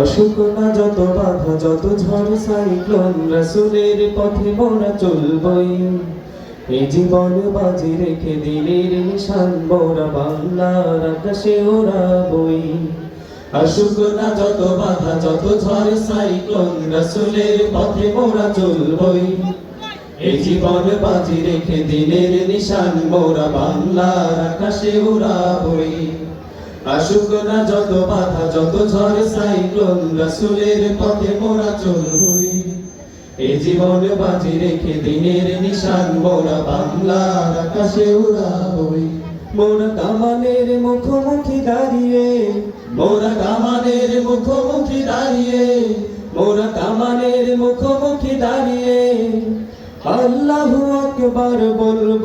অসুখ না যত বাধা, যত ঝড়, সাইক্লোন, রাসুলের পথে মোরা চলবই। এই জীবন বাজি রেখে দিনের নিশান মোরা বাংলার আকাশে ওরা বই অসুখ যত বাধা, যত ঝড়, সাইক্লোন, রাসুলের পথে মোরা চলবই। এই জীবন বাজি রেখে দিনের নিশান মোরা বাংলার আকাশে উড়াবই আসুক না যত বাধা, যত ঝড়, সাইক্লোন, রাসুলের পথে মোরা চলবই এই জীবন বাজি রেখে দিনের নিশান, মোরা বাংলার আকাশে উড়াবই মোরা কামানের মুখোমুখি দাঁড়িয়ে, মোরা কামানের মুখোমুখি দাঁড়িয়ে, মোরা কামানের মুখোমুখি দাঁড়িয়ে। আল্লাহু আকবার বলব